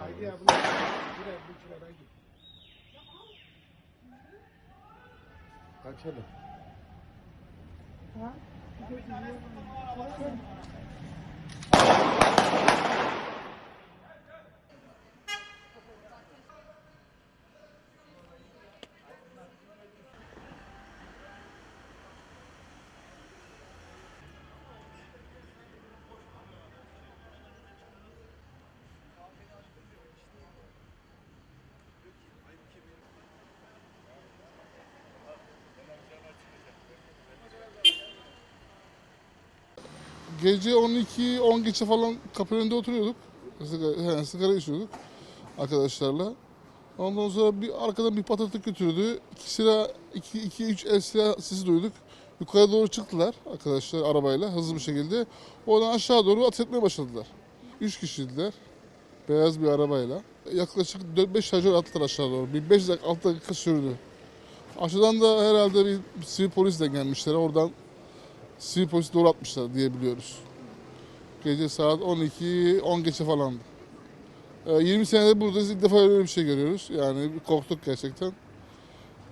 Haydi ya bunu. Buraya bu çıkar haydi. Kaçalım. Gece 12 10 geçe falan kapı önünde oturuyorduk. Sigara, he, sigara içiyorduk arkadaşlarla. Ondan sonra bir arkadan bir patırtık götürdü. İki silah, iki, iki üç el silah sesi duyduk. Yukarı doğru çıktılar arkadaşlar arabayla hızlı bir şekilde. Oradan aşağı doğru ateş etmeye başladılar. Üç kişiydiler. Beyaz bir arabayla. Yaklaşık 4-5 şarjör attılar aşağı doğru. Bir 5 dakika 6 dakika sürdü. Aşağıdan da herhalde bir sivil polisle gelmişler. Oradan sivil polisi doğru atmışlar diye biliyoruz. Gece saat 12 10 geçe falandı. Ee, 20 senedir buradayız. İlk defa öyle bir şey görüyoruz. Yani korktuk gerçekten.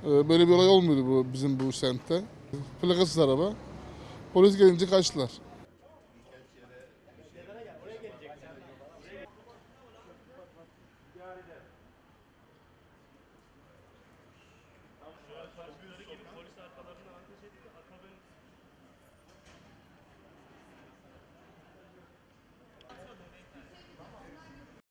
Ee, Böyle bir olay olmuyordu bu bizim bu semtte. Plakasız araba. Polis gelince kaçtılar.